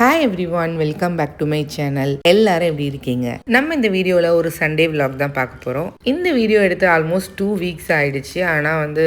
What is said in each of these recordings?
Hi everyone welcome back to my channel எல்லாரும் எப்படி இருக்கீங்க? நம்ம இந்த வீடியோவில் ஒரு சண்டே விலாக் தான் பார்க்க போகிறோம் இந்த வீடியோ எடுத்து ஆல்மோஸ்ட் டூ வீக்ஸ் ஆயிடுச்சு. ஆனால் வந்து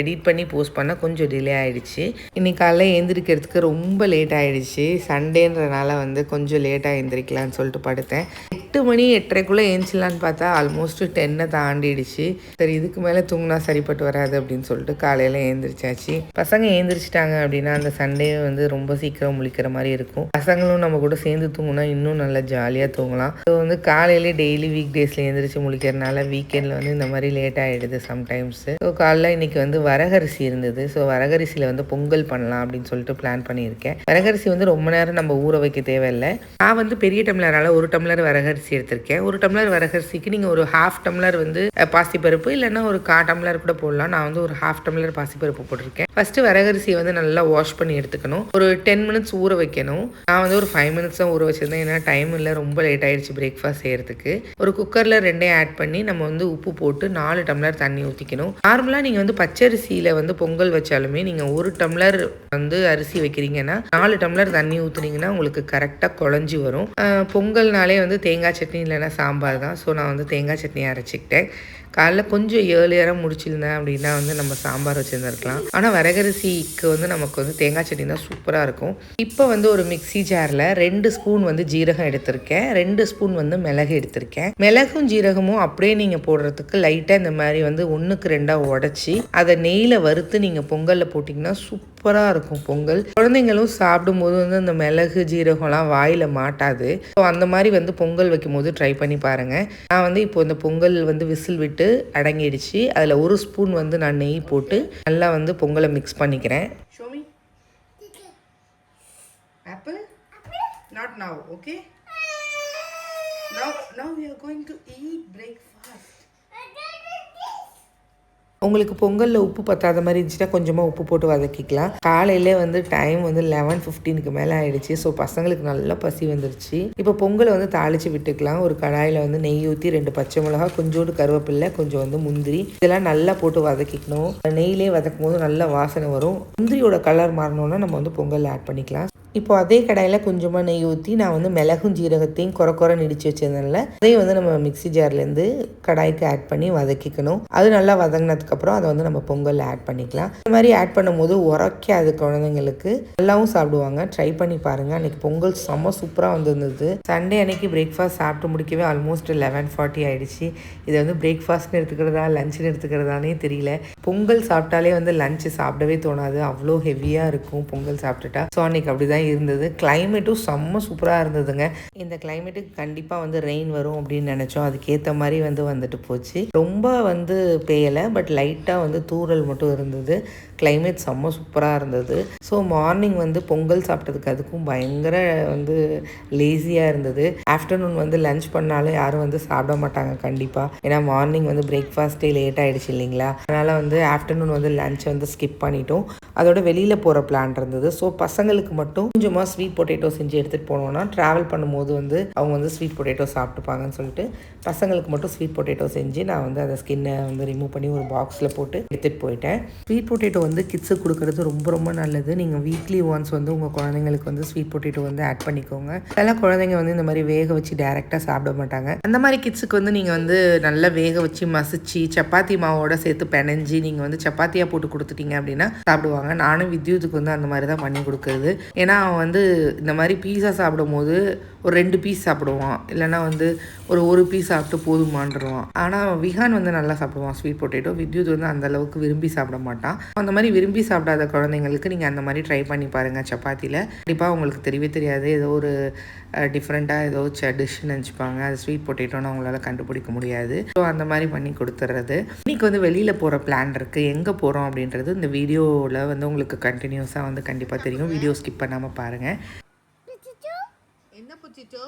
எடிட் பண்ணி போஸ்ட் பண்ணால் கொஞ்சம் டிலே ஆயிடுச்சு. இன்னைக்கு காலைல எழுந்திரிக்கிறதுக்கு ரொம்ப லேட் ஆயிடுச்சு. சண்டேன்றனால வந்து கொஞ்சம் லேட்டாக எழுந்திரிக்கலாம்னு சொல்லிட்டு படுத்தேன். எட்டு மணி எட்டரைக்குள்ளே ஏஞ்சிடலான்னு பார்த்தா ஆல்மோஸ்ட் டென்னை தாண்டிடுச்சு. சரி இதுக்கு மேலே தூங்கினா சரிப்பட்டு வராது அப்படின்னு சொல்லிட்டு காலையில் எழுந்திரிச்சாச்சு. பசங்க ஏந்திரிச்சிட்டாங்க அப்படின்னா அந்த சண்டே வந்து ரொம்ப சீக்கிரம் முழிக்கிற மாதிரி இருக்கும். பசங்களும் நம்ம கூட சேர்ந்து தூங்கினா இன்னும் நல்லா ஜாலியாக தூங்கலாம். ஸோ வந்து காலையிலே டெய்லி வீக் டேஸில் எழுந்திரிச்சு முழிக்கிறதுனால வீக்கெண்டில் வந்து இந்த மாதிரி லேட் ஆகிடுது சம்டைம்ஸ் ஸோ காலைல இன்னைக்கு வந்து வரகரிசி இருந்தது. ஸோ வரகரிசியில் வந்து பொங்கல் பண்ணலாம் அப்படின்னு சொல்லிட்டு பிளான் பண்ணியிருக்கேன். வரகரிசி வந்து ரொம்ப நேரம் நம்ம ஊற வைக்க தேவையில்லை. நான் வந்து பெரிய டம்ளரால் ஒரு டம்ளர் வரகரிசி எடுத்திருக்கேன். ஒரு டம்ளர் வரகரிசிக்கு நீங்கள் ஒரு ஹாஃப் டம்ளர் வந்து பாசிப்பருப்பு இல்லைன்னா ஒரு கா டம்ளர் கூட போடலாம். நான் வந்து ஒரு ஹாஃப் டம்ளர் பாசிப்பருப்பு போட்டிருக்கேன். ஃபர்ஸ்ட் வரகரிசியை வந்து நல்லா வாஷ் பண்ணி எடுத்துக்கணும். ஒரு டென் மினிட்ஸ் ஊற வைக்கணும். நான் வந்து ஒரு ஃபைவ் மினிட்ஸ் தான் ஊற வச்சுருந்தேன். ஏன்னா டைம் இல்லை. ரொம்ப லேட் ஆயிடுச்சு பிரேக்ஃபாஸ்ட் செய்கிறதுக்கு ஒரு குக்கரில் ரெண்டையும் ஆட் பண்ணி நம்ம வந்து உப்பு போட்டு நாலு டம்ளர் தண்ணி ஊற்றிக்கணும் நார்மலாக நீங்கள் வந்து பச்சரிசியில் வந்து பொங்கல் வச்சாலுமே நீங்கள் ஒரு டம்ளர் வந்து அரிசி வைக்கிறீங்கன்னா நாலு டம்ளர் தண்ணி ஊற்றுனீங்கன்னா உங்களுக்கு கரெக்டாக குழஞ்சி வரும். பொங்கல்னாலே வந்து தேங்காய் சட்னி இல்லைன்னா சாம்பார் தான். ஸோ நான் வந்து தேங்காய் சட்னி அரைச்சிக்கிட்டேன். காலைல கொஞ்சம் ஏர்லியராக முடிச்சிருந்தேன் அப்படின்னா வந்து நம்ம சாம்பார் வச்சுருந்துருக்கலாம். ஆனால் வரகரிசிக்கு வந்து நமக்கு வந்து தேங்காய் சட்னி தான் சூப்பராக இருக்கும். இப்போ வந்து ஒரு மிக்ஸி ஜாரில் ரெண்டு ஸ்பூன் வந்து ஜீரகம் எடுத்திருக்கேன். ரெண்டு ஸ்பூன் வந்து மிளகு எடுத்திருக்கேன். மிளகும் ஜீரகமும் அப்படியே நீங்கள் போடுறதுக்கு லைட்டாக இந்த மாதிரி வந்து ஒன்றுக்கு ரெண்டாக உடச்சி அதை நெய்யில் வறுத்து நீங்கள் பொங்கலில் போட்டிங்கன்னா சூப்பராக இருக்கும் பொங்கல். குழந்தைங்களும் சாப்பிடும்போது வந்து அந்த மிளகு ஜீரகம்லாம் வாயில் மாட்டாது. ஸோ அந்த மாதிரி வந்து பொங்கல் வைக்கும்போது ட்ரை பண்ணி பாருங்கள் நான் வந்து இப்போ இந்த பொங்கல் வந்து விசில் விட்டு அடங்கிடுச்சு. அதில் ஒரு ஸ்பூன் வந்து நான் நெய் போட்டு நல்லா வந்து பொங்கலை மிக்ஸ் பண்ணிக்கிறேன். Show me apple not now okay now now we are going to eat breakfast உங்களுக்கு பொங்கலில் உப்பு பத்தாத மாதிரி இருந்துச்சுன்னா கொஞ்சமாக உப்பு போட்டு வதக்கிக்கலாம். காலையிலே வந்து டைம் வந்து லெவன் ஃபிஃப்டீனுக்கு மேலே ஆயிடுச்சு. ஸோ பசங்களுக்கு நல்லா பசி வந்துருச்சு. இப்போ பொங்கலை வந்து தாளித்து விட்டுக்கலாம். ஒரு கடாயில் வந்து நெய் ஊற்றி ரெண்டு பச்சை மிளகா கொஞ்சோண்டு கருவேப்பில்லை கொஞ்சம் வந்து முந்திரி. இதெல்லாம் நல்லா போட்டு வதக்கிக்கணும். நெய்யிலே வதக்கும் போது நல்ல வாசனை வரும். முந்திரியோட கலர் மாறணும்னா நம்ம வந்து பொங்கல் ஆட் பண்ணிக்கலாம். இப்போ அதே கடாயில் கொஞ்சமாக நெய் ஊற்றி நான் வந்து மிளகும் ஜீரகத்தையும் குறை குறை நிடிச்சு வச்சிருந்தேன்ல அதையும் வந்து நம்ம மிக்ஸி ஜார்லேருந்து கடாய்க்கு ஆட் பண்ணி வதக்கிக்கணும். அது நல்லா வதங்கினதுக்கப்புறம் அதை வந்து நம்ம பொங்கலில் ஆட் பண்ணிக்கலாம். இந்த மாதிரி ஆட் பண்ணும்போது உரைக்காது குழந்தைங்களுக்கு. நல்லாவும் சாப்பிடுவாங்க. ட்ரை பண்ணி பாருங்கள் அன்றைக்கி பொங்கல் செம்ம சூப்பராக வந்திருந்தது. சண்டே அன்னைக்கு பிரேக்ஃபாஸ்ட் சாப்பிட்டு முடிக்கவே ஆல்மோஸ்ட் லெவன் ஃபார்ட்டி ஆகிடுச்சு இதை வந்து பிரேக்ஃபாஸ்ட்னு எடுத்துக்கிறதா லஞ்சுன்னு எடுத்துக்கிறதானே தெரியல. பொங்கல் சாப்பிட்டாலே வந்து லஞ்சு சாப்பிடவே தோணாது. அவ்வளோ ஹெவியாக இருக்கும் பொங்கல் சாப்பிட்டுட்டா. ஸோ அன்னைக்கு அப்படி தான் இருந்தது. கிளைமேட்டும் செம்ம சூப்பராக இருந்ததுங்க. இந்த கிளைமேட்டுக்கு கண்டிப்பாக வந்து ரெயின் வரும் அப்படின்னு நினச்சோம். அதுக்கேற்ற மாதிரி வந்து வந்துட்டு போச்சு. ரொம்ப வந்து பெய்யலை பட் லைட்டாக வந்து தூறல் மட்டும் இருந்தது. கிளைமேட் செம்ம சூப்பராக இருந்தது. ஸோ மார்னிங் வந்து பொங்கல் சாப்பிட்டதுக்கு அதுக்கும் பயங்கர வந்து லேசியாக இருந்தது. ஆஃப்டர்நூன் வந்து லஞ்ச் பண்ணாலும் யாரும் வந்து சாப்பிட மாட்டாங்க கண்டிப்பாக ஏன்னா மார்னிங் வந்து பிரேக்ஃபாஸ்ட்டே லேட் ஆகிடுச்சு இல்லைங்களா? அதனால் வந்து ஆஃப்டர்நூன் வந்து லஞ்ச் வந்து ஸ்கிப் பண்ணிட்டோம். அதோட வெளியில் போகிற பிளான் இருந்தது. ஸோ பசங்களுக்கு மட்டும் கொஞ்சமாக ஸ்வீட் பொட்டேட்டோ செஞ்சு எடுத்துகிட்டு போனோம்னா ட்ராவல் பண்ணும்போது வந்து அவங்க வந்து ஸ்வீட் பொட்டேட்டோ சாப்பிட்டுப்பாங்கன்னு சொல்லிட்டு பசங்களுக்கு மட்டும் ஸ்வீட் பொட்டேட்டோ செஞ்சு நான் வந்து அந்த ஸ்கின்னை வந்து ரிமூவ் பண்ணி ஒரு பாக்ஸில் போட்டு எடுத்துகிட்டு போயிட்டேன். ஸ்வீட் பொட்டேட்டோ வந்து கிட்ஸுக்கு கொடுக்கறது ரொம்ப ரொம்ப நல்லது. நீங்கள் வீக்லி ஒன்ஸ் வந்து உங்கள் குழந்தைங்களுக்கு வந்து ஸ்வீட் பொட்டேட்டோ வந்து ஆட் பண்ணிக்கோங்க. அதெல்லாம் குழந்தைங்க வந்து இந்த மாதிரி வேக வச்சு டேரெக்டாக சாப்பிட மாட்டாங்க. அந்த மாதிரி கிட்ஸுக்கு வந்து நீங்கள் வந்து நல்லா வேக வச்சு மசிச்சு சப்பாத்தி மாவோட சேர்த்து பிணைஞ்சி நீங்கள் வந்து சப்பாத்தியாக போட்டு கொடுத்துட்டீங்க அப்படின்னா சாப்பிடுவாங்க. நானும் வித்யூத்துக்கு வந்து அந்த மாதிரி தான் பண்ணி கொடுக்குறது. ஏன்னா அவன் வந்து இந்த மாதிரி பீஸா சாப்பிடும்போது ஒரு ரெண்டு பீஸ் சாப்பிடுவான். இல்லைன்னா வந்து ஒரு ஒரு பீஸ் சாப்பிட்டு போதுமான்றுவான் ஆனால் விஹான் வந்து நல்லா சாப்பிடுவான் ஸ்வீட் பொட்டேட்டோ வித்யூத் வந்து அந்த அளவுக்கு விரும்பி சாப்பிட மாட்டான். அந்த மாதிரி விரும்பி சாப்பிடாத குழந்தைங்களுக்கு நீங்கள் அந்த மாதிரி ட்ரை பண்ணி பாருங்கள் சப்பாத்தியில் கண்டிப்பாக உங்களுக்கு தெரியவே தெரியாது. ஏதோ ஒரு டிஃப்ரெண்ட்டாக ஏதோ டிஷ்ஷுன்னு நினச்சிப்பாங்க. அது ஸ்வீட் பொட்டேட்டோன்னு அவங்களால கண்டுபிடிக்க முடியாது. ஸோ அந்த மாதிரி பண்ணி கொடுத்துட்றது இன்றைக்கி வந்து வெளியில் போகிற பிளான் இருக்குது எங்கே போகிறோம் அப்படின்றது இந்த வீடியோவில் வந்து உங்களுக்கு கண்டினியூஸாக வந்து கண்டிப்பாக தெரியும். வீடியோ ஸ்கிப் பண்ணாமல் பாருங்கள் என்ன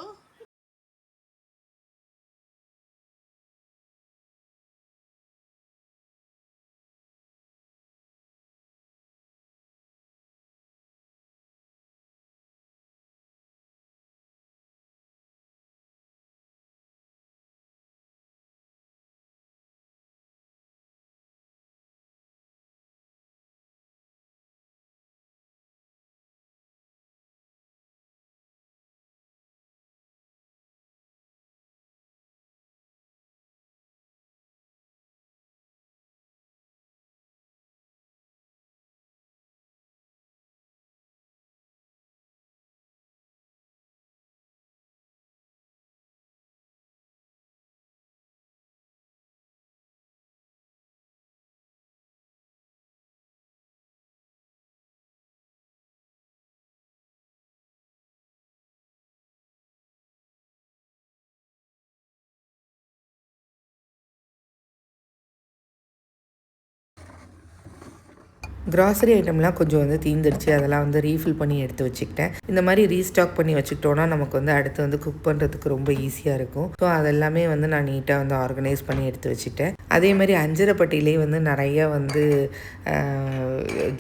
கிராசரி ஐட்டம்லாம் கொஞ்சம் வந்து தீந்துருச்சு. அதெல்லாம் வந்து ரீஃபில் பண்ணி எடுத்து வச்சுக்கிட்டேன். இந்த மாதிரி ரீஸ்டாக் பண்ணி வச்சுக்கிட்டோன்னா நமக்கு வந்து அடுத்து வந்து குக் பண்ணுறதுக்கு ரொம்ப ஈஸியாக இருக்கும். ஸோ அதெல்லாமே வந்து நான் நீட்டாக வந்து ஆர்கனைஸ் பண்ணி எடுத்து வச்சுட்டேன் அதே மாதிரி அஞ்சரைப்பட்டியிலே வந்து நிறைய வந்து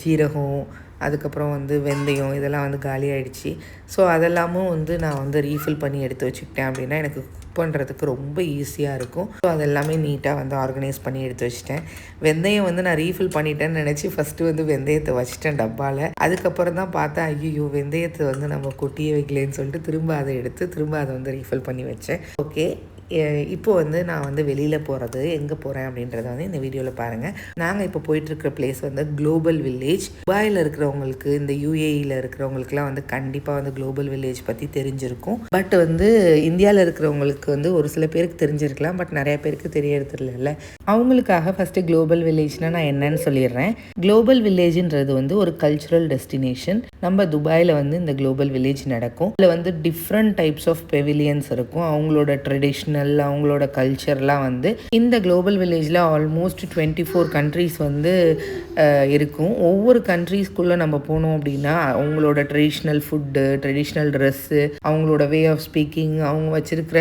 ஜீரகம் அதுக்கப்புறம் வந்து வெந்தயம் இதெல்லாம் வந்து காலி ஆகிடுச்சி ஸோ அதெல்லாமும் வந்து நான் வந்து ரீஃபில் பண்ணி எடுத்து வச்சுக்கிட்டேன் அப்படின்னா எனக்கு குக் பண்ணுறதுக்கு ரொம்ப ஈஸியாக இருக்கும். ஸோ அதெல்லாமே நீட்டாக வந்து ஆர்கனைஸ் பண்ணி எடுத்து வச்சுட்டேன். வெந்தயம் வந்து நான் ரீஃபில் பண்ணிட்டேன்னு நினச்சி ஃபஸ்ட்டு வந்து வெந்தயத்தை வச்சுட்டேன் டப்பாவில் அதுக்கப்புறம் தான் பார்த்தா ஐயோ வெந்தயத்தை வந்து நம்ம கொட்டியே வைக்கலேன்னு சொல்லிட்டு திரும்ப அதை எடுத்து திரும்ப அதை வந்து ரீஃபில் பண்ணி வச்சேன். ஓகே இப்போ வந்து நான் வந்து வெளியில் போகிறது எங்கே போகிறேன் அப்படின்றத வந்து இந்த வீடியோவில் பாருங்கள் நாங்கள் இப்போ போயிட்டுருக்கிற பிளேஸ் வந்து குளோபல் வில்லேஜ் துபாயில் இருக்கிறவங்களுக்கு இந்த யூஏஇயில் இருக்கிறவங்களுக்குலாம் வந்து கண்டிப்பாக வந்து குளோபல் வில்லேஜ் பற்றி தெரிஞ்சிருக்கும். பட் வந்து இந்தியாவில் இருக்கிறவங்களுக்கு வந்து ஒரு சில பேருக்கு தெரிஞ்சிருக்கலாம் பட் நிறைய பேருக்கு தெரியறது இல்லைல்ல அவங்களுக்காக ஃபஸ்ட்டு குளோபல் வில்லேஜ்னால் நான் என்னன்னு சொல்லிடுறேன். குளோபல் வில்லேஜ்ன்றது வந்து ஒரு கல்ச்சுரல் டெஸ்டினேஷன் நம்ம துபாயில் வந்து இந்த குளோபல் வில்லேஜ் நடக்கும். இதில் வந்து டிஃப்ரெண்ட் டைப்ஸ் ஆஃப் பெவிலியன்ஸ் இருக்கும். அவங்களோட ட்ரெடிஷ்னல் அவங்களோட கல்ச்சர்லாம் வந்து இந்த குளோபல் வில்லேஜில் ஆல்மோஸ்ட் டுவெண்ட்டி ஃபோர் கண்ட்ரீஸ் வந்து இருக்கும். ஒவ்வொரு கண்ட்ரீஸ்க்குள்ளே நம்ம போனோம் அப்படின்னா அவங்களோட ட்ரெடிஷ்னல் ஃபுட்டு ட்ரெடிஷ்னல் ட்ரெஸ்ஸு அவங்களோட வே ஆஃப் ஸ்பீக்கிங் அவங்க வச்சுருக்கிற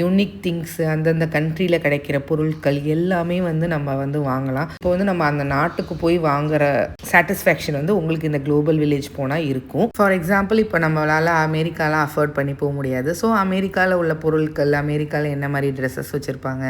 யூனிக் திங்ஸ் அந்தந்த கண்ட்ரியில் கிடைக்கிற பொருட்கள் எல்லாமே வந்து நம்ம வந்து வாங்கலாம். இப்போ வந்து நம்ம அந்த நாட்டுக்கு போய் வாங்குற சாட்டிஸ்ஃபேக்ஷன் வந்து உங்களுக்கு இந்த குளோபல் வில்லேஜ் போனால் இருக்கும். ஃபார் எக்ஸாம்பிள் இப்போ நம்மளால் அமெரிக்காலாம் அஃபோர்ட் பண்ணி போக முடியாது. ஸோ அமெரிக்காவில் உள்ள பொருட்கள் அமெரிக்காவில் என்ன மாதிரி ட்ரெஸ்ஸஸ் வச்சுருப்பாங்க?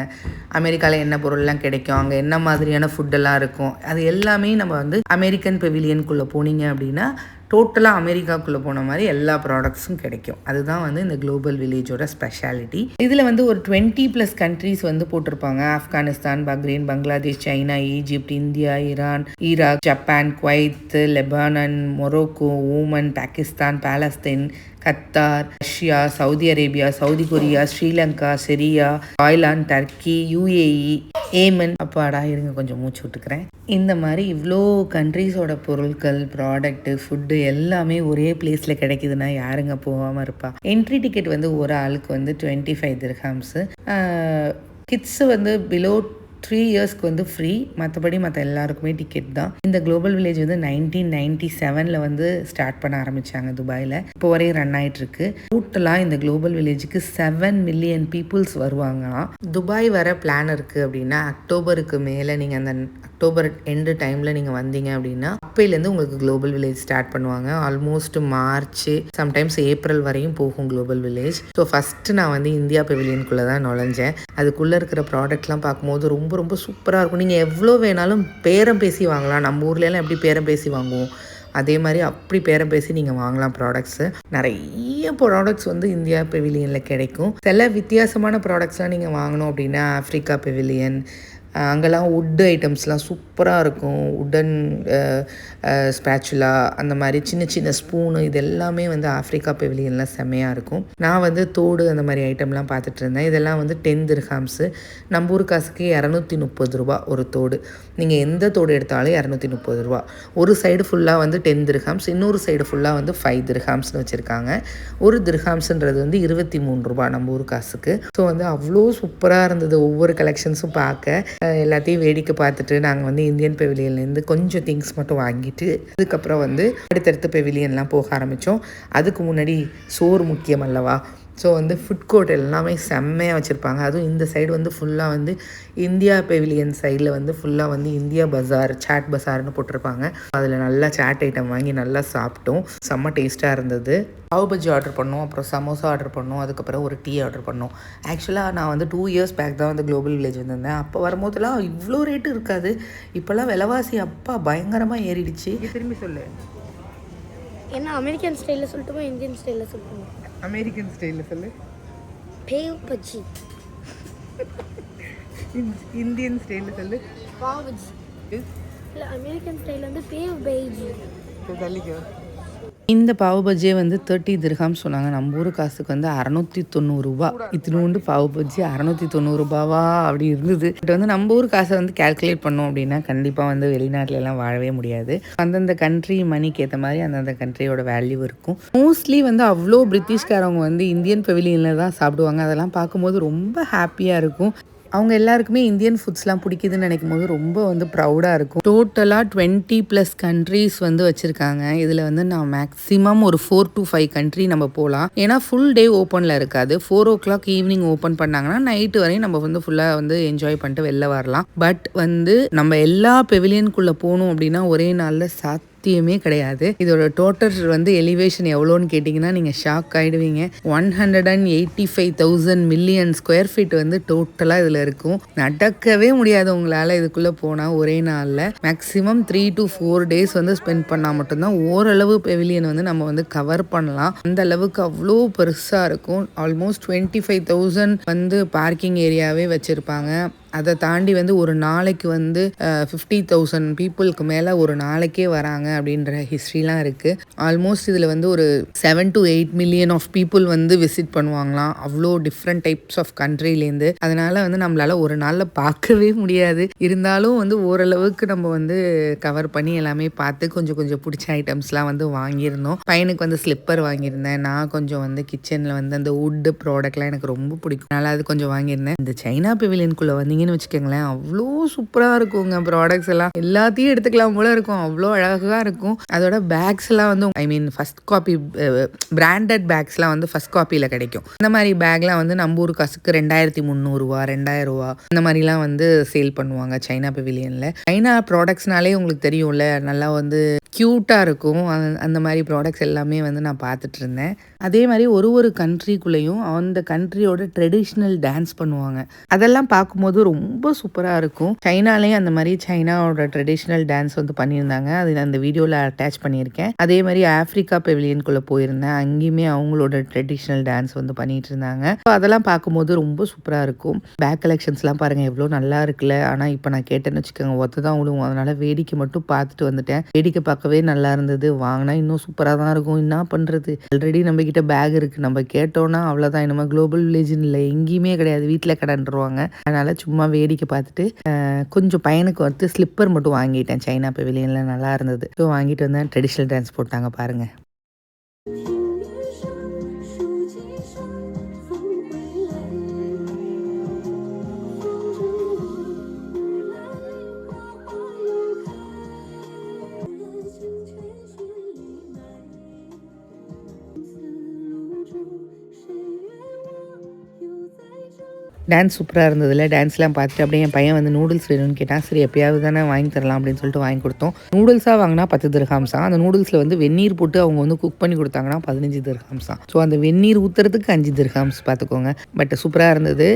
அமெரிக்காவில் என்ன பொருள்லாம் கிடைக்கும்? அங்கே என்ன மாதிரியான ஃபுட்டெல்லாம் இருக்கும்? அது எல்லாமே நம்ம வந்து அமெரிக்கன் பெவிலியனுக்குள்ளே போனீங்க அப்படின்னா டோட்டலாக அமெரிக்காக்குள்ளே போன மாதிரி எல்லா ப்ராடக்ட்ஸும் கிடைக்கும். அதுதான் வந்து இந்த குளோபல் வில்லேஜோட ஸ்பெஷாலிட்டி இதில் வந்து ஒரு டுவெண்ட்டி ப்ளஸ் கண்ட்ரீஸ் வந்து போட்டிருப்பாங்க. Afghanistan Bahrain Bangladesh China Egypt India Iran Iraq Japan Kuwait Lebanon Morocco Oman Pakistan Palestine Qatar Russia Saudi Arabia Saudi Korea Sri Lanka Syria Thailand Turkey UAE Yemen அப்பாடா இருங்க கொஞ்சம் மூச்சு விட்டுக்கிறேன். இந்த மாதிரி இவ்வளோ கண்ட்ரீஸோட பொருட்கள் ப்ராடக்ட்டு ஃபுட்டு எல்லாமே ஒரே பிளேஸில் கிடைக்குதுன்னா யாருங்க போகாமல் இருப்பா? என்ட்ரி டிக்கெட் வந்து ஒரு ஆளுக்கு வந்து டுவெண்ட்டி ஃபைவ் திர்ஹாம்ஸு கிட்ஸு வந்து பிலோ த்ரீ இயர்ஸ்க்கு வந்து ஃப்ரீ மற்றபடி மற்ற எல்லாருக்குமே டிக்கெட் தான். இந்த குளோபல் வில்லேஜ் வந்து நைன்டீன் நைன்டி செவனில் வந்து ஸ்டார்ட் பண்ண ஆரம்பித்தாங்க துபாயில். இப்போ வரையும் ரன் ஆயிட்டு இருக்கு டோட்டலாக இந்த குளோபல் வில்லேஜுக்கு செவன் மில்லியன் பீப்புள்ஸ் வருவாங்களாம். துபாய் வர பிளான் இருக்குது அப்படின்னா அக்டோபருக்கு மேலே நீங்கள் அந்த அக்டோபர் எண்டு டைமில் நீங்கள் வந்தீங்க அப்படின்னா அப்பையிலேருந்து உங்களுக்கு குளோபல் வில்லேஜ் ஸ்டார்ட் பண்ணுவாங்க. ஆல்மோஸ்ட் மார்ச் சம்டைம்ஸ் ஏப்ரல் வரையும் போகும் குளோபல் வில்லேஜ் ஸோ ஃபஸ்ட்டு நான் வந்து இந்தியா பெவிலியனுக்குள்ளே தான் நுழைஞ்சேன். அதுக்குள்ளே இருக்கிற ப்ராடக்ட்லாம் பார்க்கும்போது ரொம்ப ரொம்ப ரொம்ப சூப்பராக இருக்கும். நீங்கள் எவ்வளோ வேணாலும் பேரம் பேசி வாங்கலாம். நம்ம ஊர்லலாம் எப்படி பேரம் பேசி வாங்குவோம்? அதே மாதிரி அப்படி பேரம் பேசி நீங்கள் வாங்கலாம் ப்ராடக்ட்ஸு நிறைய ப்ராடக்ட்ஸ் வந்து இந்தியா பெவிலியனில் கிடைக்கும். சில வித்தியாசமான ப்ராடக்ட்ஸ்லாம் நீங்கள் வாங்கணும் அப்படின்னா ஆஃப்ரிக்கா பெவிலியன் அங்கெல்லாம் வுட் ஐட்டம்ஸ்லாம் சூப்பராக இருக்கும். உடன் ஸ்பேச்சுலா அந்த மாதிரி சின்ன சின்ன ஸ்பூனு இது எல்லாமே வந்து ஆஃப்ரிக்கா பெவிலியன்லாம் செம்மையாக இருக்கும். நான் வந்து தோடு அந்த மாதிரி ஐட்டம்லாம் பார்த்துட்டு இருந்தேன். இதெல்லாம் வந்து டென் திர்ஹாம்ஸு நம்ம ஊர் காசுக்கு இரநூத்தி முப்பது ரூபா ஒரு தோடு. நீங்கள் எந்த தோடு எடுத்தாலும் இரநூத்தி முப்பது ரூபா. ஒரு சைடு ஃபுல்லாக வந்து டென் திர்ஹாம்ஸ் இன்னொரு சைடு ஃபுல்லாக வந்து ஃபைவ் திர்ஹாம்ஸ்னு வச்சுருக்காங்க. ஒரு திர்ஹாம்ஸ்ன்றது வந்து இருபத்தி மூணு ரூபா நம்ம ஊர் காசுக்கு ஸோ வந்து அவ்வளோ சூப்பராக இருந்தது ஒவ்வொரு கலெக்ஷன்ஸும் பார்க்க. எல்லாத்தையும் வேடிக்கை பார்த்துட்டு நாங்கள் வந்து இந்தியன் பெவிலியன்லேருந்து கொஞ்சம் திங்ஸ் மட்டும் வாங்கிட்டு அதுக்கப்புறம் வந்து அடுத்தடுத்து பெவிலியன்லாம் போக ஆரம்பித்தோம் அதுக்கு முன்னாடி சோறு முக்கியம் அல்லவா? ஸோ வந்து ஃபுட் கோர்ட் எல்லாமே செம்மையாக வச்சுருப்பாங்க. அதுவும் இந்த சைடு வந்து ஃபுல்லாக வந்து இந்தியா பெவிலியன் சைடில் வந்து ஃபுல்லாக வந்து இந்தியா பஜார் சாட் பஜார்னு போட்டிருப்பாங்க. அதில் நல்லா சாட் ஐட்டம் வாங்கி நல்லா சாப்பிட்டோம். செம்ம டேஸ்ட்டாக இருந்தது. பாவ் பஜ்ஜி ஆர்டர் பண்ணோம். அப்புறம் சமோசா ஆர்டர் பண்ணோம். அதுக்கப்புறம் ஒரு டீ ஆர்டர் பண்ணோம். ஆக்சுவலாக நான் வந்து டூ இயர்ஸ் பேக் தான் வந்து குளோபல் வில்லேஜ் வந்திருந்தேன். அப்போ வரும்போதெல்லாம் இவ்வளோ ரேட்டு இருக்காது. இப்போல்லாம் விலைவாசி அப்பா பயங்கரமாக ஏறிடுச்சு. திரும்பி சொல்லு. என்ன அமெரிக்கன் ஸ்டைலில் சொல்லட்டுமா? இந்தியன் ஸ்டைலில் சொல்லட்டுமா? அமெரிக்கன் ஸ்டைலில் சொல்லு பேவ் பஜ்ஜி இந்தியன் ஸ்டைலில் சொல்லு பாவ் பஜ்ஜி இல்லை அமெரிக்கன் ஸ்டைலில் வந்து பேவ் பைஜி இந்த பாவு பஜ்ஜியை வந்து தேர்ட்டி திர்ஹாம் சொன்னாங்க. நம்ம ஊர் காசுக்கு வந்து அறநூற்றி தொண்ணூறுரூபா இத்தினோண்டு பாவு பஜ்ஜி அறநூற்றி தொண்ணூறுரூபாவா அப்படி இருந்தது. பட் வந்து நம்ம ஊர் காசை வந்து கால்குலேட் பண்ணோம் அப்படின்னா கண்டிப்பாக வந்து வெளிநாட்டிலலாம் எல்லாம் வாழவே முடியாது. அந்தந்த கண்ட்ரி மணிக்கு ஏற்ற மாதிரி அந்தந்த கண்ட்ரியோட வேல்யூ இருக்கும். மோஸ்ட்லி வந்து அவ்வளோ பிரிட்டிஷ்காரவங்க வந்து இந்தியன் பெவிலியனில் தான் சாப்பிடுவாங்க. அதெல்லாம் பார்க்கும்போது ரொம்ப ஹாப்பியாக இருக்கும். அவங்க எல்லாருக்குமே இந்தியன் ஃபுட்ஸ்லாம் பிடிக்குதுன்னு நினைக்கும் போது ரொம்ப வந்து ப்ரௌடாக இருக்கும். டோட்டலாக டுவெண்ட்டி ப்ளஸ் கண்ட்ரீஸ் வந்து வச்சுருக்காங்க. இதில் வந்து நான் மேக்ஸிமம் ஒரு ஃபோர் டு ஃபைவ் கண்ட்ரி நம்ம போகலாம் ஏன்னா ஃபுல் டே ஓப்பனில் இருக்காது. Four o'clock evening open பண்ணாங்கன்னா நைட்டு வரையும் நம்ம வந்து ஃபுல்லாக வந்து என்ஜாய் பண்ணிட்டு வெளில வரலாம். பட் வந்து நம்ம எல்லா பெவிலியனுக்குள்ளே போகணும் அப்படின்னா ஒரே நாளில் சாத் சத்தியமே கிடையாது. இதோட டோட்டல் வந்து எலிவேஷன் எவ்வளோன்னு கேட்டிங்கன்னா நீங்கள் shock ஆகிடுவீங்க one hundred and eighty five thousand million square feet வந்து டோட்டலாக இதில் இருக்கும். நடக்கவே முடியாது உங்களால் இதுக்குள்ளே போனால் ஒரே நாளில். Maximum three to four days வந்து ஸ்பெண்ட் பண்ணால் மட்டும்தான் ஓரளவு பெவிலியன் வந்து நம்ம வந்து கவர் பண்ணலாம். அந்த அளவுக்கு அவ்வளோ பெருசாக இருக்கும். ஆல்மோஸ்ட் டுவெண்ட்டி ஃபைவ் தௌசண்ட் வந்து பார்க்கிங் ஏரியாவே வச்சுருப்பாங்க. அதை தாண்டி வந்து ஒரு நாளைக்கு வந்து ஃபிஃப்டி தௌசண்ட் பீப்புளுக்கு மேலே ஒரு நாளைக்கே வராங்க அப்படின்ற ஹிஸ்ட்ரிலாம் இருக்குது ஆல்மோஸ்ட் இதில் வந்து ஒரு seven to eight million of people வந்து விசிட் பண்ணுவாங்களாம். அவ்வளோ டிஃப்ரெண்ட் டைப்ஸ் ஆஃப் கண்ட்ரிலேருந்து அதனால் வந்து நம்மளால் ஒரு நாளில் பார்க்கவே முடியாது. இருந்தாலும் வந்து ஓரளவுக்கு நம்ம வந்து கவர் பண்ணி எல்லாமே பார்த்து கொஞ்சம் கொஞ்சம் பிடிச்ச ஐட்டம்ஸ்லாம் வந்து வாங்கியிருந்தோம். பையனுக்கு வந்து ஸ்லிப்பர் வாங்கியிருந்தேன். நான் கொஞ்சம் வந்து கிச்சனில் வந்து அந்த வுட்டு ப்ராடக்ட்லாம் எனக்கு ரொம்ப பிடிக்கும். அதனால் அது கொஞ்சம் வாங்கியிருந்தேன். இந்த சைனா பெவிலியனுக்குள்ளே வந்தீங்கன்னு வச்சுக்கோங்களேன் அவ்வளோ சூப்பராக இருக்குங்க ப்ராடக்ட்ஸ் எல்லாம். எல்லாத்தையும் எடுத்துக்கலாம் போல இருக்கும். அவ்வளோ அழகாக இருக்கும். அதோட பேக்ஸ் எல்லாம் வந்து I mean first copy branded பேக்ஸ்லாம் வந்து ஃபர்ஸ்ட் காப்பியில் கிடைக்கும். இந்த மாதிரி பேக்லாம் வந்து நம்ம ஊர் காசுக்கு ரெண்டாயிரத்தி முந்நூறுரூவா ரெண்டாயிரம் ரூபா இந்த மாதிரிலாம் வந்து சேல் பண்ணுவாங்க சைனா பெவிலியனில் சைனா ப்ராடக்ட்ஸ்னாலே உங்களுக்கு தெரியும்ல நல்லா வந்து க்யூட்டாக இருக்கும். அந்த- அந்த மாதிரி ப்ராடக்ட்ஸ் எல்லாமே வந்து நான் பார்த்துட்டு இருந்தேன். அதே மாதிரி ஒரு ஒரு கண்ட்ரிக்குள்ளேயும் அந்த கண்ட்ரியோட ட்ரெடிஷ்னல் டான்ஸ் பண்ணுவாங்க. அதெல்லாம் பார்க்கும்போது ரொம்ப சூப்பராக இருக்கும். சைனாலேயும் அந்த மாதிரி சைனாவோட ட்ரெடிஷ்னல் டான்ஸ் வந்து பண்ணியிருந்தாங்க. அது நான் அந்த வீடியோவில் அட்டாச் பண்ணியிருக்கேன். அதே மாதிரி ஆஃப்ரிக்கா பெவிலியனுக்குள்ளே போயிருந்தேன். அங்கேயுமே அவங்களோட ட்ரெடிஷ்னல் டான்ஸ் வந்து பண்ணிட்டு இருந்தாங்க ஸோ அதெல்லாம் பார்க்கும்போது ரொம்ப சூப்பராக இருக்கும். பேக் கலெக்ஷன்ஸ்லாம் பாருங்கள் எவ்வளோ நல்லா இருக்குல்ல. ஆனால் இப்போ நான் கேட்டேன்னு வச்சுக்கோங்க ஒத்து தான் விடுவோம் அதனால் வேடிக்கை மட்டும் பார்த்துட்டு வந்துட்டேன். வேடிக்கை பார்க்கவே நல்லா இருந்தது. வாங்கினா இன்னும் சூப்பராக தான் இருக்கும். என்ன பண்ணுறது ஆல்ரெடி நம்ம கிட்ட பேக் இருக்குது நம்ம கேட்டோன்னா அவ்வளோதான் நம்ம குளோபல் வில்லேஜ்னு இல்லை எங்கேயுமே கிடையாது. வீட்டில் கடன்ருவாங்க அதனால் சும்மா வேடிக்கை பார்த்துட்டு கொஞ்சம் பையனுக்கு வந்து ஸ்லிப்பர் மட்டும் வாங்கிட்டேன். சைனா பெவிலியனில் நல்லா இருந்தது. ஸோ வாங்கிட்டு வந்தேன். ட்ரெடிஷ்னல் டான்ஸ் போட்டாங்க பாருங்கள் டான்ஸ் சூப்பராக இருந்ததில்ல டான்ஸ்லாம் பார்த்துட்டு அப்படியே என் பையன் வந்து நூடுல்ஸ் வேணும்னு கேட்டான். சரி எப்பயாவது தானே வாங்கி தரலாம் அப்படின்னு சொல்லிட்டு வாங்கி கொடுத்தோம். நூடுல்ஸாக வாங்கினா பத்து திரஹாம்ஸா அந்த நூடுல்ஸில் வந்து வெந்நீர் போட்டு அவங்க வந்து குக் பண்ணி கொடுத்தாங்கன்னா பதினஞ்சு திரஹாம்ஸா ஸோ அந்த வெந்நீர் ஊற்றுறதுக்கு அஞ்சு திரஹாம்ஸ் பார்த்துக்கோங்க. பட் சூப்பராக இருந்தது.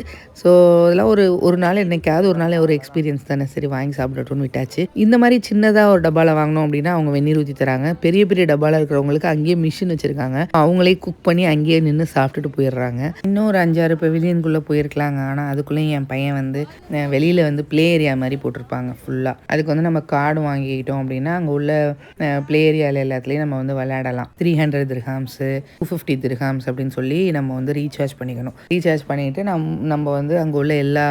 ஸோ இதெல்லாம் ஒரு ஒரு நாள் என்னைக்காவது ஒரு நாள் ஒரு எக்ஸ்பீரியன்ஸ் தானே. சரி வாங்கி சாப்பிடட்டும்னு விட்டாச்சு. இந்த மாதிரி சின்னதாக ஒரு டப்பாவில் வாங்கினோம் அப்படின்னா அவங்க வெந்நீர் ஊற்றி தராங்க. பெரிய பெரிய டப்பாவில் இருக்கிறவங்களுக்கு அங்கேயே மிஷின் வச்சுருக்காங்க. அவங்களே குக் பண்ணி அங்கேயே நின்று சாப்பிட்டுட்டு போயிடுறாங்க. இன்னும் ஒரு அஞ்சாறு பெவிலியனுக்குள்ளே போயிருக்கலாங்க. ஆனால் அதுக்குள்ளேயும் என் பையன் வந்து வெளியில் வந்து ப்ளே ஏரியா மாதிரி போட்டிருப்பாங்க ஃபுல்லாக அதுக்கு வந்து நம்ம கார்டு வாங்கிக்கிட்டோம் அப்படின்னா அங்கே உள்ள ப்ளே ஏரியாவில் எல்லாத்துலேயும் நம்ம வந்து விளையாடலாம். Three hundred dirhams two fifty dirhams அப்படின்னு சொல்லி நம்ம வந்து ரீசார்ஜ் பண்ணிக்கணும். ரீசார்ஜ் பண்ணிவிட்டு நம் நம்ம வந்து அங்கே உள்ள எல்லா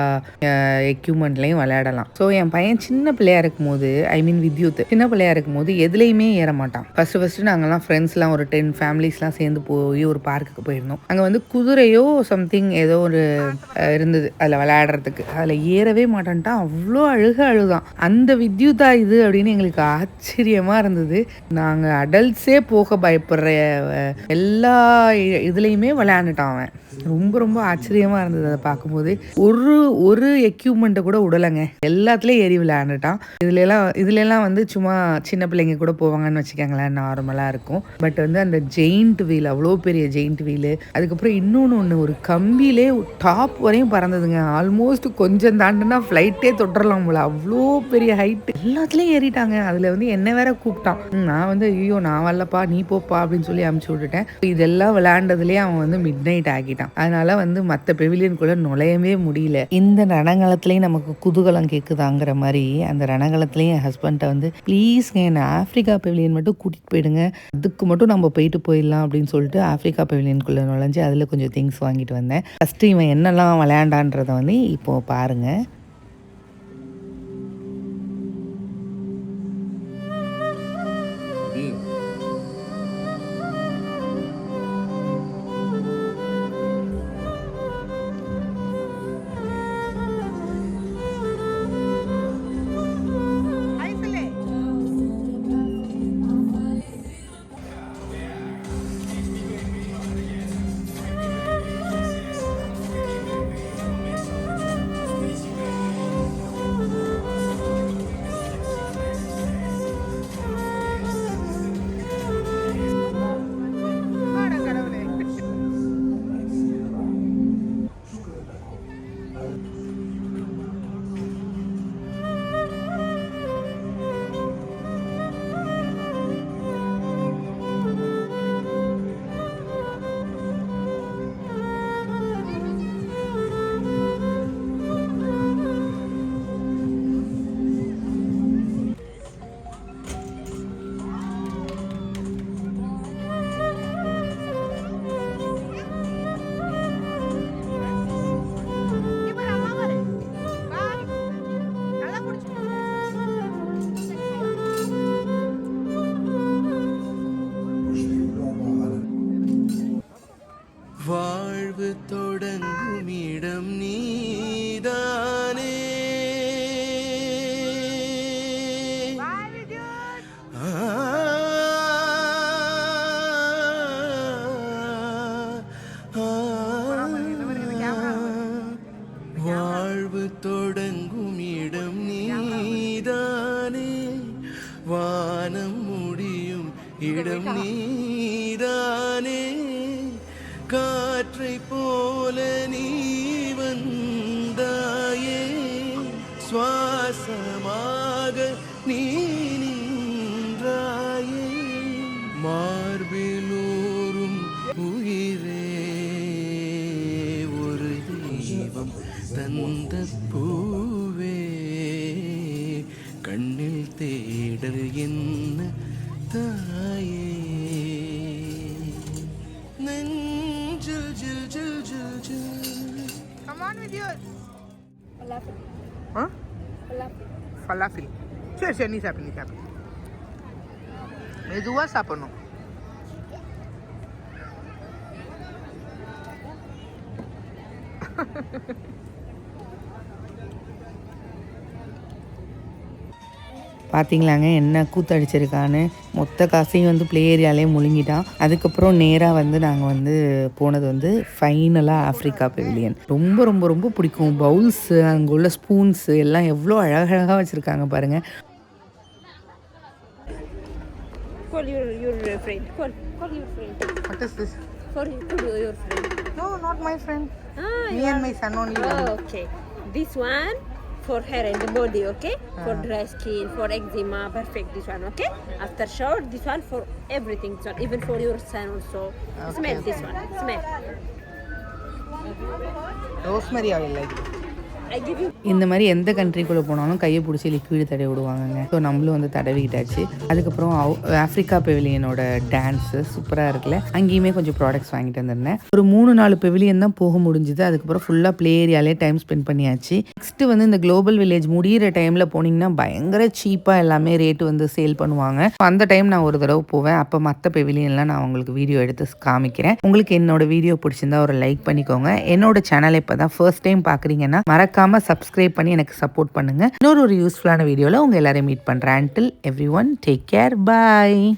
எக்யூப்மெண்ட்லேயும் விளையாடலாம். ஸோ என் பையன் சின்ன பிள்ளையா இருக்கும்போது ஐ மீன் வித்யூத் சின்ன பிள்ளையாக இருக்கும்போது எதுலேயுமே ஏற மாட்டான். ஃபஸ்ட்டு ஃபஸ்ட்டு நாங்கள்லாம் ஃப்ரெண்ட்ஸ்லாம் ஒரு டென் ஃபேமிலிஸ்லாம் சேர்ந்து போய் ஒரு பார்க்குக்கு போயிருந்தோம். அங்கே வந்து குதிரையோ சம்திங் ஏதோ ஒரு இருந்தது அதில் விளையாடுறதுக்கு. அதில் ஏறவே மாட்டேன்ட்டான் அவ்வளோ அழுக அழுதான். அந்த வித்யுதா இது அப்படின்னு எங்களுக்கு ஆச்சரியமாக இருந்தது. நாங்கள் அடல்ட்ஸே போக பயப்படுற எல்லா இதுலேயுமே விளையாண்டுட்டான் அவன். ரொம்ப ரொம்ப ஆச்சரியமாக இருந்தது அதை பார்க்கும்போது. ஒரு ஒரு எக்யூப்மெண்ட்டை கூட விடலைங்க. எல்லாத்துலேயும் ஏறி விளையாண்டுட்டான். இதுலலாம் இதுலலாம் வந்து சும்மா சின்ன பிள்ளைங்க கூட போவாங்கன்னு வச்சுக்கோங்களேன் நார்மலாக இருக்கும். பட் வந்து அந்த ஜெயிண்ட் வீல் அவ்வளோ பெரிய ஜெயிண்ட் வீலு அதுக்கப்புறம் இன்னொன்று ஒன்று ஒரு கம்பியிலே டாப் வரையும் பறந்ததுங்க. ஆல்மோஸ்ட் கொஞ்சம் தாண்டுனா ஃப்ளைட்டே தொட்டுறலாம் போல. அவ்வளோ பெரிய ஹைட் எல்லாத்துலேயும் ஏறிட்டாங்க. அதில் வந்து என்ன வேற கூப்பிட்டான். நான் வந்து ஐயோ நான் வரலப்பா நீ போப்பா அப்படின்னு சொல்லி அமுச்சு விட்டுட்டேன். இதெல்லாம் விளையாண்டதுலேயே அவன் வந்து மிட் நைட் ஆக்கிட்டான் அதனால வந்து மற்ற பெவிலியனுக்குள்ள நுழையவே முடியல. இந்த ரணங்களத்துலேயும் நமக்கு குதூகலம் கேட்குதாங்கிற மாதிரி அந்த ரணங்களத்துலேயும் என் ஹஸ்பண்ட்டை வந்து ப்ளீஸ்ங்க என்னை ஆஃப்ரிக்கா பெவிலியன் மட்டும் கூட்டிகிட்டு போயிடுங்க. அதுக்கு மட்டும் நம்ம போயிட்டு போயிடலாம் அப்படின்னு சொல்லிட்டு ஆஃப்ரிக்கா பெவிலியனுக்குள்ளே நுழைஞ்சு அதில் கொஞ்சம் திங்ஸ் வாங்கிட்டு வந்தேன். ஃபஸ்ட்டு இவன் என்னெல்லாம் விளையாண்டான்றதை வந்து இப்போ பாருங்கள் தேடல் என்ன தாயே நெஞ்சில் ஜில் ஜில் ஜில் ஜில் Come on with yours. Falafel. Huh? Falafel. Falafel சரி சரி நீ சாப்பிடு நீ சாப்பிடு மெதுவாக சாப்பிடணும் பார்த்தீங்களாங்க என்ன கூத்தடிச்சிருக்கான்னு. மொத்த காசையும் வந்து ப்ளே ஏரியாலே முழுங்கிட்டான். அதுக்கப்புறம் நேராக வந்து நாங்கள் வந்து போனது வந்து ஃபைனலாக ஆஃப்ரிக்கா பெவிலியன் ரொம்ப ரொம்ப ரொம்ப பிடிக்கும். பவுல்ஸு அங்கே உள்ள ஸ்பூன்ஸு எல்லாம் எவ்வளோ அழகழகாக வச்சுருக்காங்க பாருங்கள் Call your your uh, friend. Call call friend. Call call friend. Ah, only. Oh, okay. This one? for hair and body, okay? Ah. For dry skin, for eczema, perfect this one, okay? After shower, this one for everything, even for your son also. Okay. Smell this one, smell. Rosemary oil like இந்த மாதிரி எந்த கண்ட்ரிக்குள்ளே போனாலும் கையை பிடிச்சி liquid தடவி விடுவாங்கங்க. So நம்மளும் வந்து தடவிக்கிட்டாச்சு. அதுக்கப்புறம் ஆவ்- ஆஃப்ரிக்கா பெவிலியனோட டான்ஸு சூப்பராக இருக்குல்ல. அங்கேயுமே கொஞ்சம் ப்ராடக்ட்ஸ் வாங்கிட்டு வந்திருந்தேன். ஒரு மூணு நாலு பெவிலியன் தான் போக முடிஞ்சுது. அதுக்கப்புறம் ஃபுல்லாக ப்ளே ஏரியாலே டைம் ஸ்பெண்ட் பண்ணியாச்சு. நெக்ஸ்ட்டு வந்து இந்த குளோபல் வில்லேஜ் முடியிற டைமில் போனீங்கன்னா பயங்கர சீப்பாக எல்லாமே ரேட்டு வந்து சேல் பண்ணுவாங்க. அந்த டைம் நான் ஒரு தடவை போவேன். அப்போ மற்ற பெவிலியன்லாம் நான் உங்களுக்கு வீடியோ எடுத்து காமிக்கிறேன். உங்களுக்கு என்னோட வீடியோ பிடிச்சிருந்தா ஒரு லைக் பண்ணிக்கோங்க. என்னோட சேனலை இப்போ தான் ஃபர்ஸ்ட் டைம் பார்க்குறீங்கன்னா மறக்காம சப்ஸ்கிரைப் பண்ணி எனக்கு சப்போர்ட் பண்ணுங்க. இன்னொரு ஒரு யூஸ்ஃபுல்லான வீடியோவில் உங்கள் எல்லாரையும் மீட் பண்ணுறேன் until everyone take care bye